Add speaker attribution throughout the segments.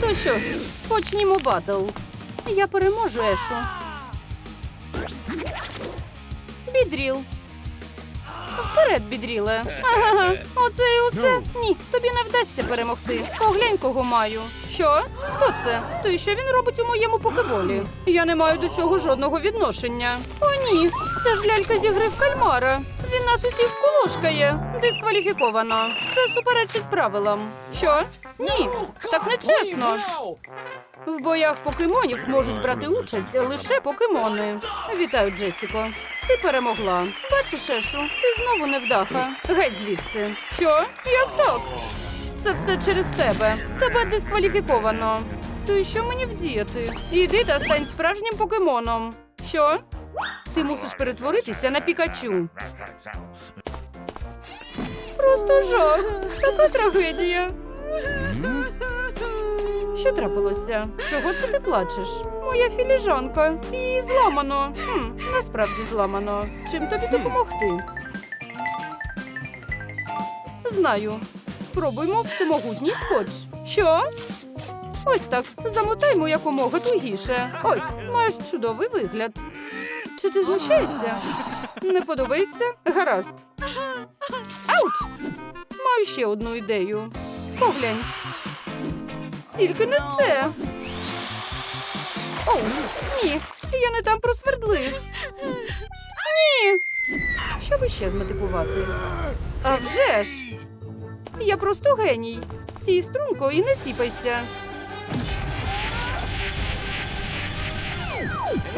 Speaker 1: То що ж, почнімо батл. Я переможу Ешу. Бідріл. Вперед, бідріле. Ага, оце і усе. Ні, тобі не вдасться перемогти. Поглянь, кого маю. Що? Хто це? То і що він робить у моєму покеболі? Я не маю до цього жодного відношення. О, ні, це ж лялька зі гри в кальмара. Він нас усіх кулошкає. Дискваліфіковано. Це суперечить правилам. Що? Ні, так не чесно. В боях покемонів можуть брати участь лише покемони. Вітаю, Джесіко. Ти перемогла. Бачиш, Ешу, ти знову невдаха. Геть звідси. Що? Як так? Це все через тебе. Тебе дискваліфіковано. То й що мені вдіяти? Іди та стань справжнім покемоном. Що? Ти мусиш перетворитися на пікачу. Просто жах. Така трагедія. Що трапилося? Чого це ти плачеш? Моя філіжанка. Її зламано. Хм, насправді зламано. Чим тобі допомогти? Знаю. Спробуймо всемогутній скотч. Що? Ось так. Замотаймо якомога тугіше. Ось, маєш чудовий вигляд. Чи ти знущаєшся? Не подобається? Гаразд. Ауч! Маю ще одну ідею. Поглянь. Тільки не це. Оу, ні, я не там просвердлив. Ні. Що би ще змотивувати? А вже ж! Я просто геній. Стій струнко і не сіпайся.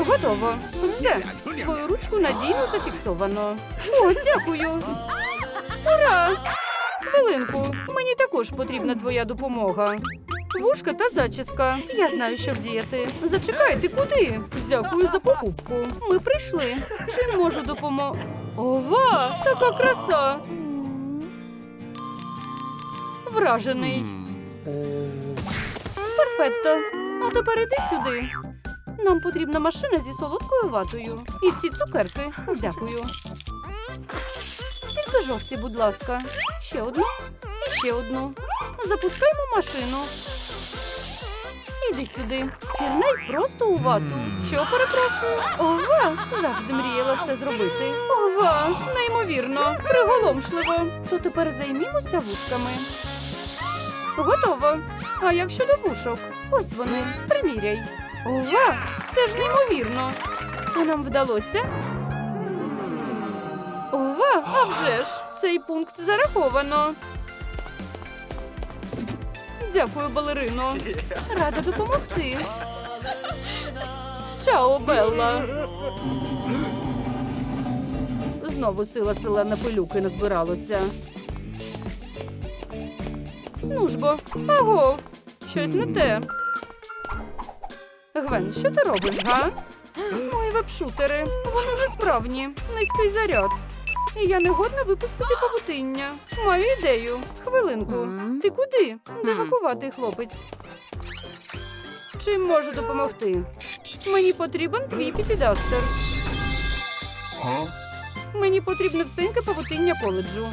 Speaker 1: Готово. Все. Твою ручку надійно зафіксовано. О, дякую. Ура! Хвилинку, мені також потрібна твоя допомога. Вушка та зачіска. Я знаю, що вдіяти. Зачекай, ти куди? Дякую за покупку. Ми прийшли. Чим можу допомогти? Ова! Така краса! Вражений. Перфетто. А тепер іди сюди. Нам потрібна машина зі солодкою ватою. І ці цукерки. Дякую. Тільки жовті, будь ласка. Ще одну і ще одну. Запускаємо машину. Іди сюди. Пірнай просто у вату. Що перепрошую? Ова! Завжди мріяла це зробити. Ова! Неймовірно, приголомшливо. То тепер займімося вушками. Готово. А як щодо вушок? Ось вони. Приміряй. Ова! Це ж неймовірно. А нам вдалося? Ова, а вже ж! Цей пункт зараховано. Дякую, балерино. Рада допомогти. Чао, Белла. Знову сила селена пилюки назбиралося. Ну ж бо, аго, щось не те. Гвен, що ти робиш, га? Мої вебшутери, вони несправні, низький заряд. І я не годна випустити павутиння. Маю ідею. Хвилинку. Ти куди? Дивакуватий хлопець. Чим можу допомогти? Мені потрібен твій піпідастер. Мені потрібне всеньке павутиння коледжу.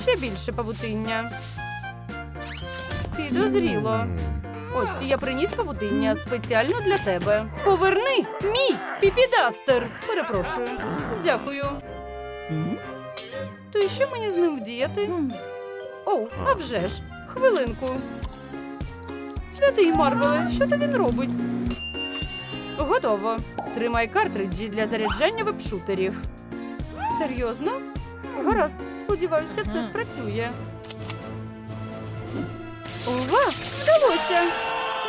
Speaker 1: Ще більше павутиння. Підозріло. Ось я приніс павутиння спеціально для тебе. Поверни мій піпідастер. Перепрошую. Дякую. То і що мені з ним вдіяти? Оу, а вже ж. Хвилинку. Святий Марвеле, що то він робить? Готово. Тримай картриджі для заряджання вебшутерів. Серйозно? Гаразд, сподіваюся, це спрацює. Ова, вдалося!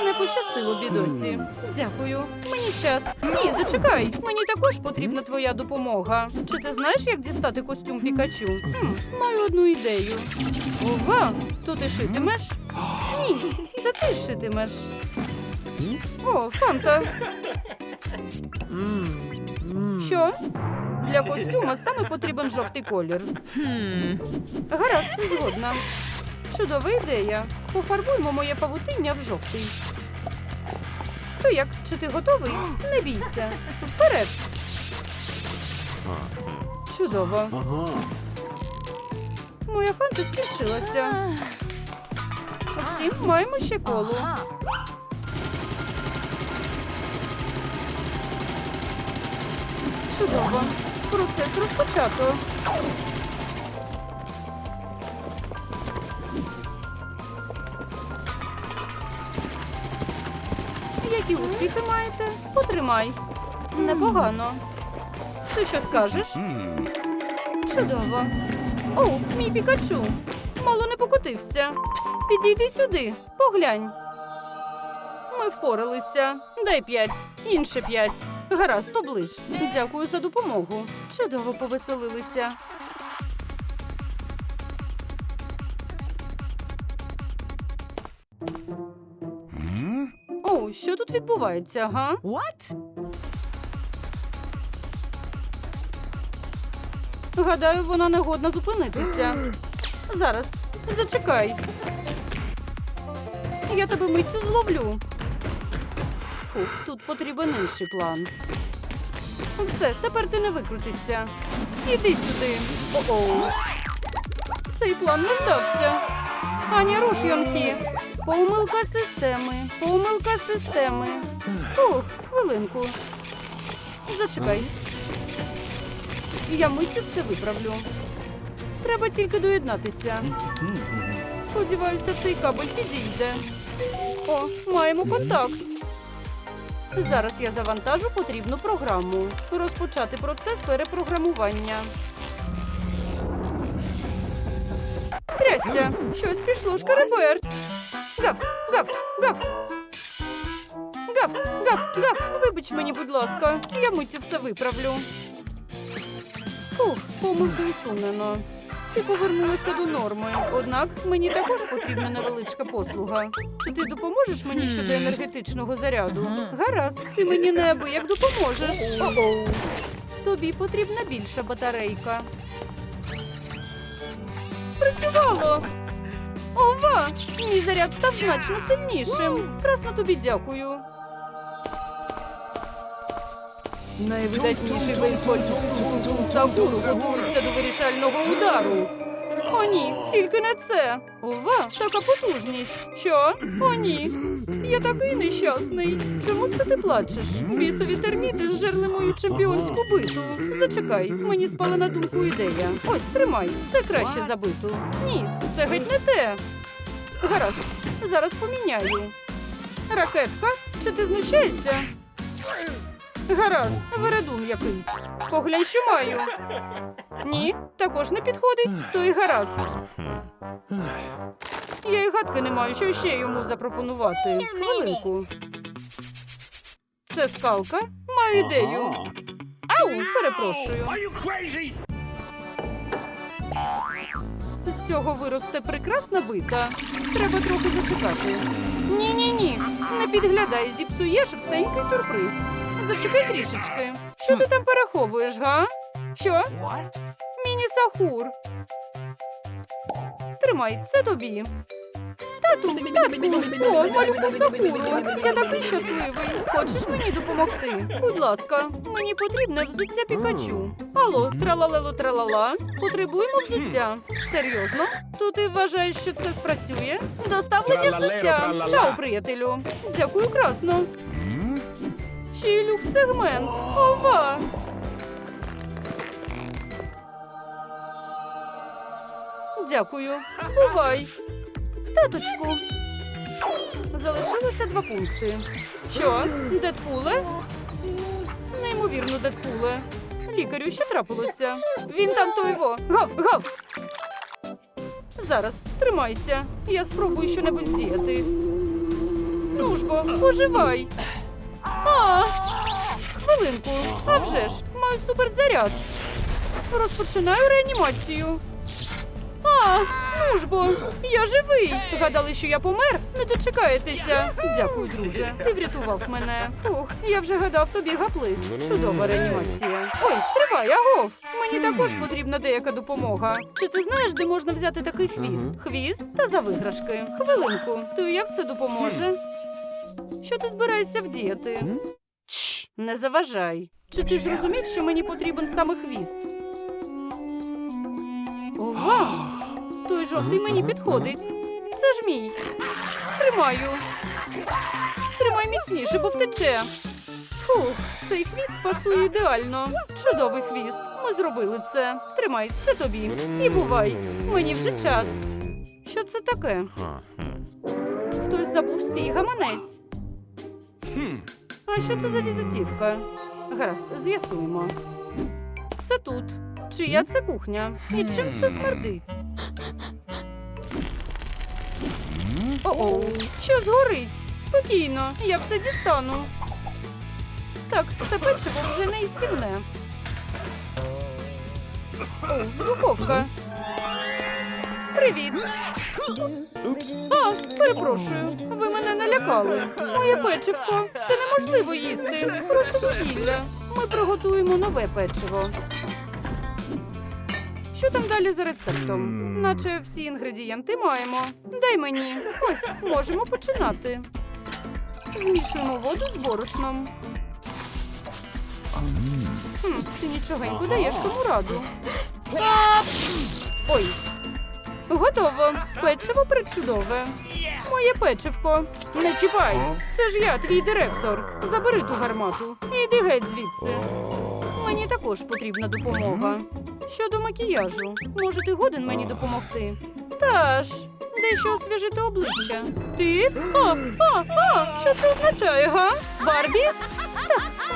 Speaker 1: Не пощастило бідосі. Дякую. Мені час. Ні, зачекай. Мені також потрібна твоя допомога. Чи ти знаєш, як дістати костюм Пікачу? Хм, маю одну ідею. Ова, то ти шитимеш? Ні, це ти шитимеш. О, фанта. Що? Для костюма саме потрібен жовтий колір. Гаразд, згодна. Чудова ідея. Пофарбуємо моє павутиння в жовтий. То як, чи ти готовий? Не бійся. Вперед. Чудово. моя фанта скінчилася. Втім, маємо ще коло. Чудово. Процес розпочато. Які успіхи маєте? Потримай. Непогано. Ти що скажеш? Чудово. О, мій пікачу. Мало не покотився. Пс, підійди сюди, поглянь. Ми впоралися. Дай п'ять, інше п'ять. Гаразд, оближ. Дякую за допомогу. Чудово повеселилися. Що тут відбувається, га?
Speaker 2: What?
Speaker 1: Гадаю, вона не годна зупинитися. Зараз, зачекай. Я тебе миттю зловлю. Фух, тут потрібен інший план. Все, тепер ти не викрутишся. Іди сюди. О-оу. Цей план не вдався. Аня руш, Йонхі. Помилка системи. Помилка системи. Ух, хвилинку. Зачекай. Я миттю все виправлю. Треба тільки доєднатися. Сподіваюся, цей кабель підійде. О, маємо контакт. Зараз я завантажу потрібну програму. Розпочати процес перепрограмування. Трястя, щось пішло шкареберть. Гав, гав, гав. Гав, гав, гав. Вибач мені, будь ласка, я миттю все виправлю. Фух, помилки усунено. Ти повернулася до норми. Однак мені також потрібна невеличка послуга. Чи ти допоможеш мені щодо енергетичного заряду? Гаразд, ти мені неабияк допоможеш. О-оу. Тобі потрібна більша батарейка. Спрацювало! Ова! Мій заряд став значно сильнішим. Красно тобі дякую. Найвидатніший бейсбольний Сагуру готується до вирішального удару. О, ні, тільки не це. Ова, така потужність. Що? О, ні. Я такий нещасний. Чому це ти плачеш? Бісові терміти зжерли мою чемпіонську биту. Зачекай, мені спала на думку ідея. Ось, тримай, це краще за биту. Ні, це геть не те. Гаразд, зараз поміняю. Ракетка, чи ти знущаєшся? Гаразд, вередун якийсь. Поглянь, що маю. Ні, також не підходить, то й гаразд. Я й гадки не маю, що ще йому запропонувати. Хвилинку. Це скалка? Маю ідею. Ау, перепрошую. З цього виросте прекрасна бита. Треба трохи зачекати. Ні, ні, ні. Не підглядай, зіпсуєш всенький сюрприз. Зачекай трішечки. Що ти там переховуєш, га? Що? Міні-сахур. Тримай, це тобі. Тату, татку, о, малюку сахуру. Я такий щасливий. Хочеш мені допомогти? Будь ласка, мені потрібне взуття Пікачу. Алло, тралалело тралала. Потребуємо взуття. Серйозно? То ти вважаєш, що це спрацює? Доставлення взуття. Чао, приятелю. Дякую красно. Ще й люкс-сегмент. Ова! Дякую. Бувай. Таточку. Залишилося два пункти. Що, Дедпуле? Неймовірно, Дедпуле. Лікарю, що трапилося? Він там той во. Гав, гав. Зараз, тримайся. Я спробую щонебудь вдіяти. Ну ж бо, поживай. А, хвилинку. А вже ж, маю суперзаряд. Розпочинаю реанімацію. А, ну ж бо, я живий. Гадали, що я помер? Не дочекаєтеся. Дякую, друже. Ти врятував мене. Фух, я вже гадав тобі гаплик. Чудова реанімація. Ой, стривай, агов. Мені також потрібна деяка допомога. Чи ти знаєш, де можна взяти такий хвіст? Хвіст та за виграшки. Хвилинку. То як це допоможе? Що ти збираєшся вдіяти? Чш, не заважай. Чи ти зрозумів, що мені потрібен саме хвіст? Ова! жовтий мені підходить. Це ж мій. Тримаю. Тримай міцніше, бо втече. Фух, цей хвіст пасує ідеально. Чудовий хвіст. Ми зробили це. Тримай, це тобі. І бувай. Мені вже час. Що це таке? Хтось забув свій гаманець. А що це за візитівка? Гаразд, з'ясуємо. Це тут. Чия це кухня? І чим це смердить? О-оу, що згорить? Спокійно, я все дістану. Так, це печиво вже не істівне. О, духовка. Привіт. А, перепрошую, ви мене налякали. Моє печивко. Це неможливо їсти. Просто вугілля. Ми приготуємо нове печиво. Що там далі за рецептом? Наче всі інгредієнти маємо. Дай мені. Ось, можемо починати. Змішуємо воду з борошном. Хм, ти нічогенько даєш тому раду. Ой. Готово. Печиво причудове. Моє печивко. Не чіпай. Це ж я, твій директор. Забери ту гармату і йди геть звідси. Мені також потрібна допомога. Щодо макіяжу, може, ти годен мені допомогти? Та ж, дещо освіжити обличчя. Ти? А, а, а, що це означає, га? Барбі?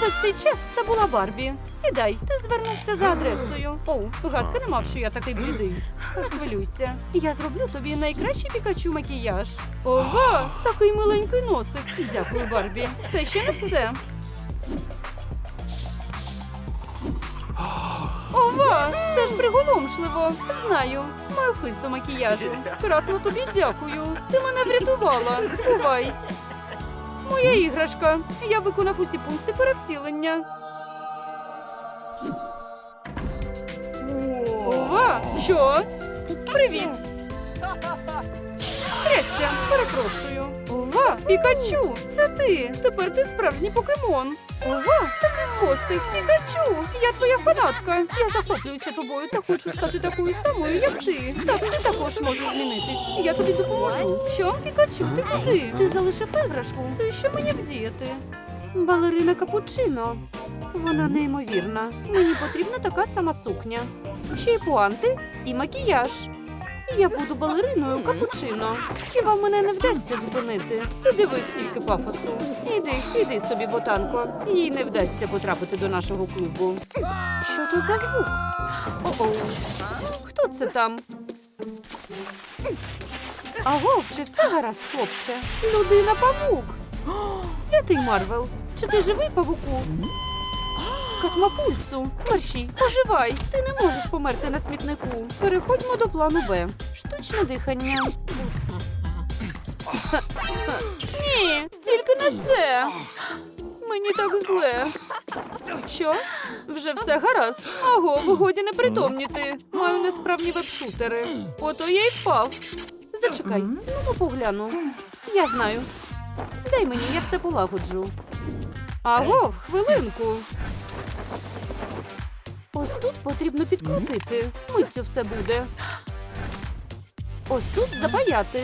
Speaker 1: Весь цей час це була Барбі. Сідай, ти звернувся за адресою. Оу, гадки не мав, що я такий блідий. Не хвилюйся. Я зроблю тобі найкращий пікачу макіяж. Ого, такий миленький носик. Дякую, Барбі. Це ще не все. Ова, це ж приголомшливо. Знаю, маю хист до макіяжу. Красно тобі дякую. Ти мене врятувала. Бувай. Моя іграшка. Я виконав усі пункти перевтілення. Ова, що? Привіт. Трясся, перепрошую. Ова, Пікачу, це ти. Тепер ти справжній покемон. Ова, такий хвостик, Пікачу. Я твоя фанатка. Я захоплююся тобою та хочу стати такою самою, як ти. Так, ти також можеш змінитись. Я тобі допоможу. Що, Пікачу, ти куди? Ти залишив іграшку. То що мені вдіяти? Балерина Капучино. Вона неймовірна. Мені потрібна така сама сукня. Ще й пуанти і макіяж. Я буду балериною капучино. Хіба мене не вдасться зупинити? Ти дивись, скільки пафосу. Іди, іди собі, ботанко. Їй не вдасться потрапити до нашого клубу. Що то за звук? О-оу. Хто це там? Аго, чи все гаразд, хлопче? Людина павук. Святий Марвел, чи ти живий павуку? Катмапульсу, мерщій, поживай. Ти не можеш померти на смітнику. Переходьмо до плану Б. Штучне дихання. Ні, тільки не це. Мені так зле. Що? Вже все гаразд. Аго, ви годі не притомніти. Маю несправні веб-шутери. Ото я й впав. Зачекай, ну погляну. Я знаю. Дай мені, я все полагоджу. Аго, хвилинку. Ось тут потрібно підкрутити. Миттю все буде. Ось тут запаяти.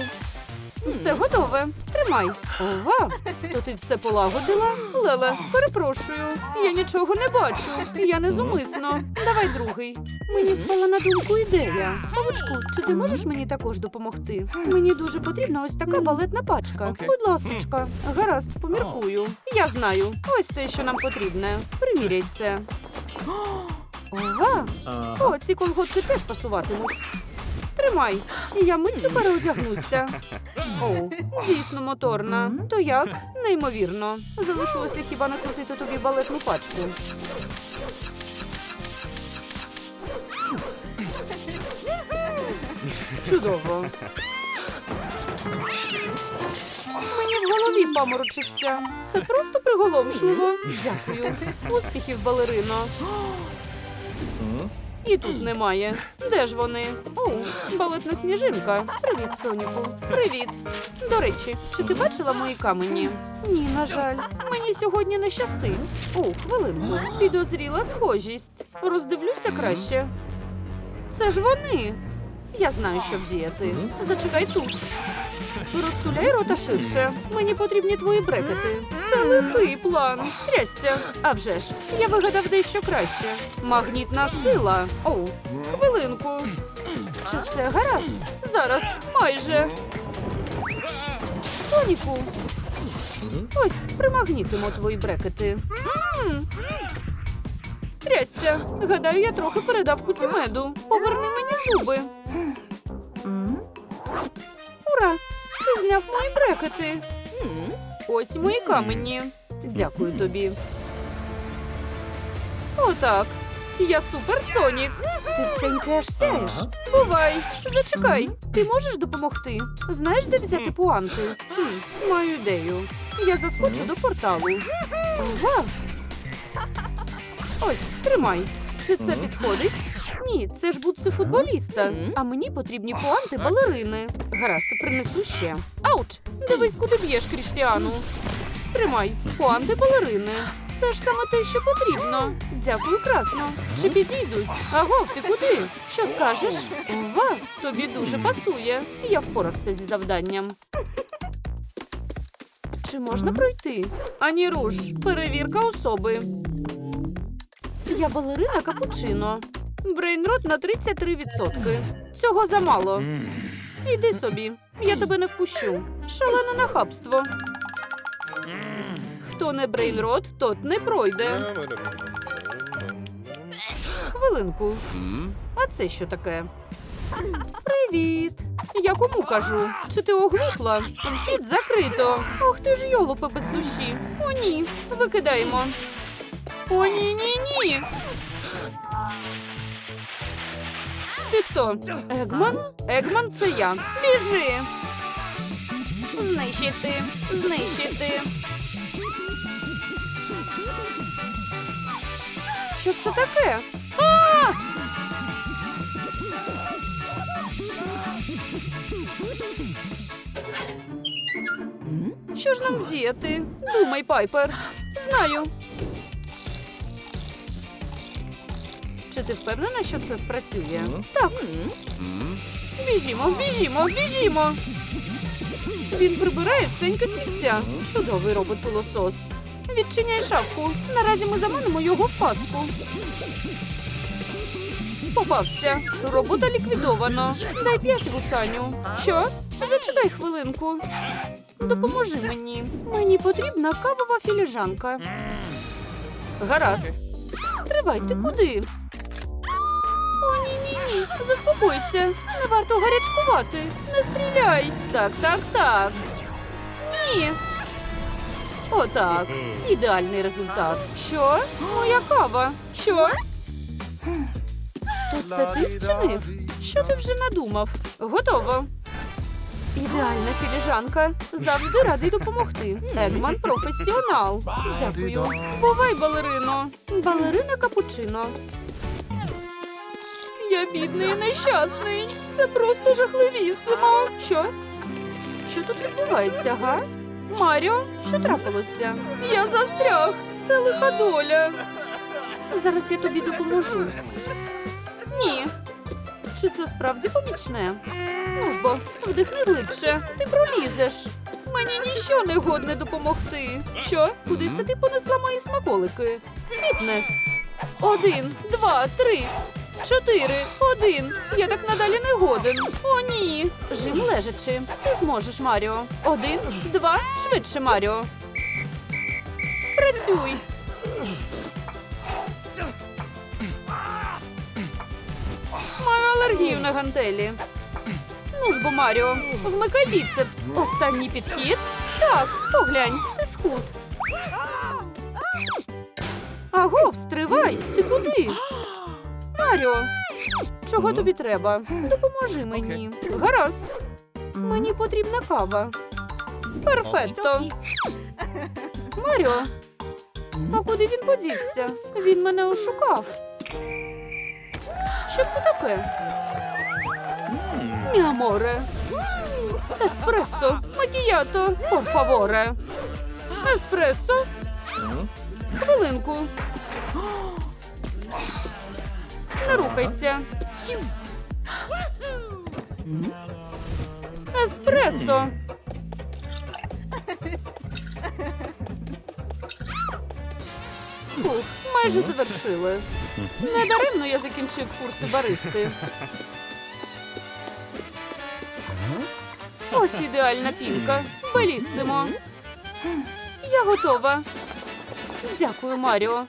Speaker 1: Все готове. Тримай. Ова, то ти все полагодила? Леле, перепрошую. Я нічого не бачу. Я не зумисно. Давай другий. Мені спала на думку ідея. Павучку, чи ти можеш мені також допомогти? Мені дуже потрібна ось така балетна пачка. Будь ласочка. Гаразд, поміркую. Я знаю. Ось те, що нам потрібне. Приміряй це. Ова! О, ці колготки теж пасуватимуть. Тримай, я миттю переодягнуся. О, дійсно моторна. То як? Неймовірно. Залишилося хіба накрутити тобі балетну пачку. Чудово. Мені в голові паморочиться. Це просто приголомшливо. Дякую. Успіхів, балерино. І тут немає. Де ж вони? О, балетна сніжинка. Привіт, Соніку. Привіт. До речі, чи ти бачила мої камені? Ні, на жаль. Мені сьогодні не щастить. О, хвилинку. Підозріла схожість. Роздивлюся краще. Це ж вони. Я знаю, що вдіяти. Зачекай тут. Розтуляй рота ширше. Мені потрібні твої брекети. Це лихий план. Трясця. А вже ж, я вигадав дещо краще. Магнітна сила. Оу, хвилинку. Чи все гаразд? Зараз, майже. Тоніку. Ось, примагнітимо твої брекети. М. Трясця. Гадаю, я трохи передав куті меду. Поверни мені зуби. Ти мої брекети. Ось мої камені. Дякую тобі. Отак. Я супер Сонік. Ти всеньки аж сяєш. Бувай, зачекай. Ти можеш допомогти? Знаєш, де взяти пуанти? Хм, маю ідею. Я заскочу до порталу. Ова! Ось, тримай. Чи це підходить? Ні, це ж бутси футболіста. А мені потрібні пуанти балерини. Гаразд, принесу ще. Ауч! Дивись, куди б'єш, Кріштіану. Тримай, пуанти балерини. Це ж саме те, що потрібно. Дякую, красно. Чи підійдуть? Агов, ти куди? Що скажеш? Ва, тобі дуже пасує. Я впорався зі завданням. Чи можна пройти? Ані руш, перевірка особи. Я балерина капучино. Брейнрот на 33%. Цього замало. Іди собі, я тебе не впущу. Шалене нахабство. Хто не брейнрот, тот не пройде. Хвилинку. А це що таке? Привіт! Я кому кажу? Чи ти оглухла? Вхід закрито. Ох ти ж йолопи без душі. О, ні, викидаємо. О, ні, ні, ні. Ти хто? Егман? Егман це я. Біжи. Знищити, знищити. Що це таке? А! Що ж нам вдіяти? Думай, Пайпер. Знаю. Чи ти впевнена, що це спрацює? Так. Біжімо, біжімо, біжімо. Він прибирає всеньке сміття. Чудовий робот пилосос. Відчиняй шафку. Наразі ми заманимо його в пастку. Попався. Робота ліквідовано. Дай п'ять гусаню. Що? Зачекай хвилинку. Допоможи мені. Мені потрібна кавова філіжанка. Гаразд. Стривай, ти куди? О, ні, ні, ні. Заспокойся. Не варто гарячкувати. Не стріляй. Так, так, так. Ні. Отак. Ідеальний результат. Що? Моя кава. Що? То це ти вчинив? Що ти вже надумав? Готово. Ідеальна філіжанка. Завжди радий допомогти. Егман професіонал. Дякую. Бувай, балерино. Балерина капучино. Я бідний і нещасний. Це просто жахливісимо. Що? Що тут відбувається, га? Маріо, що трапилося? Я застряг. Це лиха доля. Зараз я тобі допоможу. Ні. Чи це справді помічне? Ну ж бо, вдихни глибше, ти пролізеш. Мені ніщо не годне допомогти. Що? Куди це ти понесла мої смаколики? Фітнес. Один, два, три, чотири, один. Я так надалі не годен. О, ні. Жим лежачи. Ти зможеш, Маріо. Один, два, швидше, Маріо. Працюй. Маю алергію на гантелі. Ну ж бо, Маріо, вмикай біцепс. Останній підхід. Так, поглянь, ти схуд. Агов, стривай! Ти куди? Маріо, чого тобі треба? Допоможи мені. Гаразд. Мені потрібна кава. Перфетто. Маріо. А куди він подівся? Він мене ошукав. Що це таке? Мі. Еспресо, макіято, por favore. Еспресо. Хвилинку. Не рухайся. Еспресо. Фух, майже завершили. Недаремно я закінчив курси баристи. Ось ідеальна пінка. Беліссимо. Я готова. Дякую, Маріо.